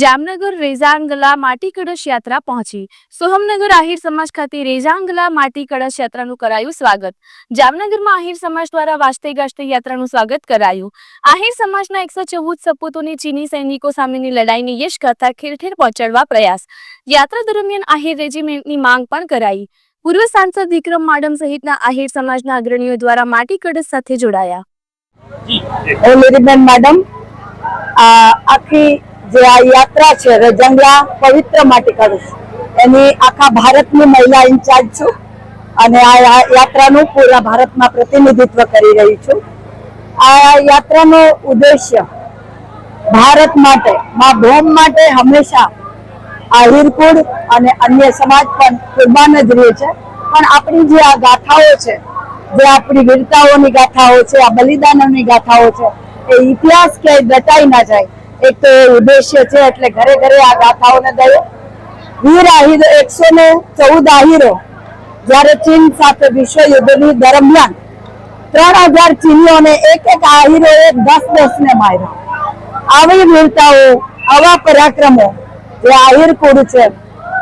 જામનગર રેઝાંગલા માટી કળશ યાત્રા પહોંચી. સોહમનગર આહિર સમાજ ખાતે રેઝાંગલા માટી કળશ યાત્રાનું કરાયું સ્વાગત. જામનગરમાં આહિર સમાજ દ્વારા વાજતે ગાજતે યાત્રાનું સ્વાગત કરાયું. આહિર સમાજના એકસો ચૌદ સપૂતોની ચીની સૈનિકો સામેની લડાઈની યશ કરતા ઠેર ઠેર પહોંચાડવા પ્રયાસ. યાત્રા દરમિયાન આહિર રેજિમેન્ટની માંગ પણ કરાઈ. પૂર્વ સાંસદ વિક્રમ માડમ સહિતના આહિર સમાજના અગ્રણીઓ દ્વારા માટી કળશ સાથે જોડાયા. હું લીરીબેન મેડમ. આખી જે આ યાત્રા છે રજંગલા પવિત્ર માટે કરું છું. એની આખા ભારતની મહિલા ઇન્ચાર્જ છું અને આ યાત્રાનું પૂરા ભારતમાં પ્રતિનિધિત્વ કરી રહી છું. આ યાત્રાનો ઉદ્દેશ્ય ભારત માટે, મા ભૌમ માટે હંમેશા આહિરકુળ અને અન્ય સમાજ પણ કુરબાન જ રહે છે. પણ આપણી જે આ ગાથાઓ છે, જે આપણી વીરતાઓની ગાથાઓ છે, આ બલિદાનોની ગાથાઓ છે, એ ઇતિહાસ ક્યાંય દટાઈ ના જાય. એક તો ઉદ્દેશ્ય છે એટલે ઘરે ઘરે આ ગાથાઓને દઈએ. વીર આહિરો એકસો ને ચૌદ આહિરો, જ્યારે ચીન સાથે વિશ્વ યુદ્ધની દરમિયાન ત્રણ હજાર ચીનીઓને એક એક આહિરોએ દસ દસ ને માર્યા. આવી વીરતાઓ, આવા પરાક્રમો, જે આહિર કુળ છે,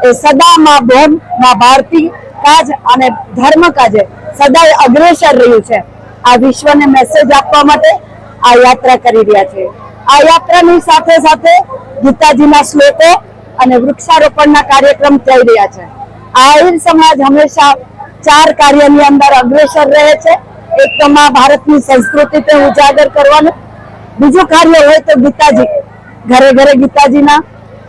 એ સદા માં ભૌમમાં ભારતી કાજ અને ધર્મ કાજે સદાય અગ્રેસર રહ્યું છે. આ વિશ્વને મેસેજ આપવા માટે આ યાત્રા કરી રહ્યા છે. આ યાત્રાની સાથે સાથે ગીતાજીના શ્લોકો અને વૃક્ષારોપણના કાર્યક્રમ થઈ રહ્યા છે. આહિર સમાજ હંમેશા ચાર કાર્યની અંદર અગ્રેસર રહે છે. એક તો માં ભારતની સંસ્કૃતિ તે ઉજાગર કરવાનું. બીજું કાર્ય હોય તો ગીતાજી, ઘરે ઘરે ગીતાજીના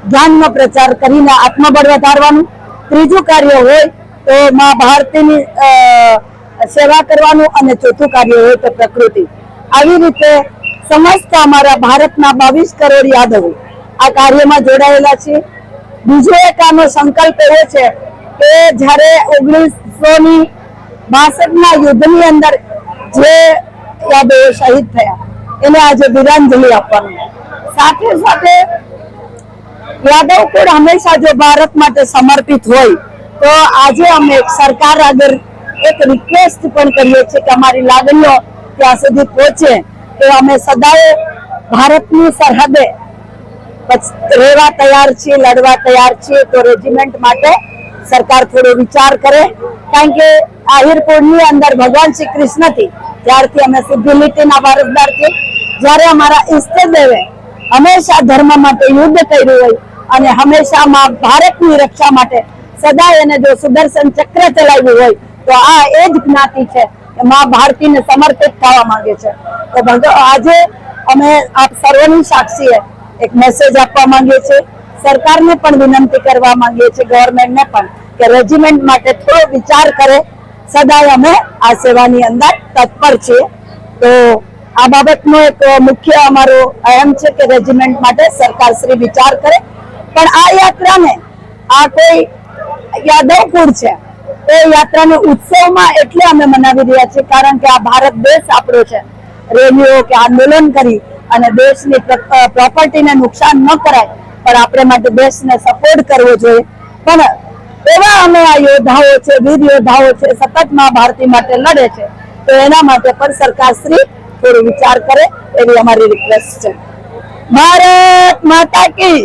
જ્ઞાનનો પ્રચાર કરીને આત્મબળ વધારવાનું. ત્રીજું કાર્ય હોય તો માં ભારતીની સેવા કરવાનું અને ચોથું કાર્ય હોય તો પ્રકૃતિ. આવી રીતે સમસ્ત અમારા ભારતના બાવીસ કરોડ યાદવો આ કાર્યમાં જોડાયેલા છે બીજો એક આનો સંકલ્પ એવો છે કે જ્યારે ઓગણીસો ની બાસઠના યુદ્ધની અંદર જે યાદવો શહીદ થયા, એને આજે વિરાંજલિ આપવાનું. સાથે સાથે યાદવ કુળ હંમેશા જો ભારત માટે સમર્પિત હોય, તો આજે અમે સરકાર આગળ એક રિક્વેસ્ટ પણ કરીએ છીએ કે અમારી લાગણીઓ ત્યાં સુધી પહોંચે. કે અમે સદાય ભારતની સરહદે રહેવા તૈયાર છીએ, લડવા તૈયાર છીએ તો રેજિમેન્ટ માટે સરકાર થોડો વિચાર કરે. કારણ કે આહિરપુરની અંદર ભગવાન શ્રી કૃષ્ણથી ત્યારથી અમે સિદ્ધિ લીટીના વારસદાર છીએ જ્યારે અમારા ઈષ્ટદેવે હંમેશા ધર્મ માટે યુદ્ધ કર્યું હોય અને હંમેશા ભારતની રક્ષા માટે સદાય એને જો સુદર્શન ચક્ર ચલાવ્યું હોય, તો આ એ જ જ્ઞાતિ છે માં ભારતીને સમર્પિત થવા માંગે છે. તો આજે અમે આપ સર્વની સાક્ષીએ એક મેસેજ આપવા માંગીએ છીએ. સરકારને પણ વિનંતી કરવા માંગીએ છીએ ગવર્મેન્ટને પણ, કે રેજિમેન્ટ માટે થોડો વિચાર કરે. સદાય અમે આ સેવાની અંદર તત્પર છીએ. તો આ બાબતનો એક મુખ્ય અમારો અહેમ છે કે રેજિમેન્ટ માટે સરકાર શ્રી વિચાર કરે. પણ આ યાત્રાને આ કોઈ યાદવ કુળ છે. એ યાત્રાને ઉત્સવમાં એટલે અમે મનાવી રહ્યા છીએ, કારણ કે આ ભારત દેશ આપણો છે. રેલીઓ કે આંદોલન કરી અને દેશની પ્રોપર્ટીને નુકસાન ન કરાય, પણ આપણે માટે દેશને સપોર્ટ કરવો જોઈએ. પણ એવા અમે આ યોદ્ધાઓ છે, વીર યોદ્ધાઓ છે, સતત મા ભારતી માટે લડે છે, તો એના માટે પણ સરકાર શ્રી થોડો વિચાર કરે એવી અમારી રિક્વેસ્ટ છે. ભારત માતા કી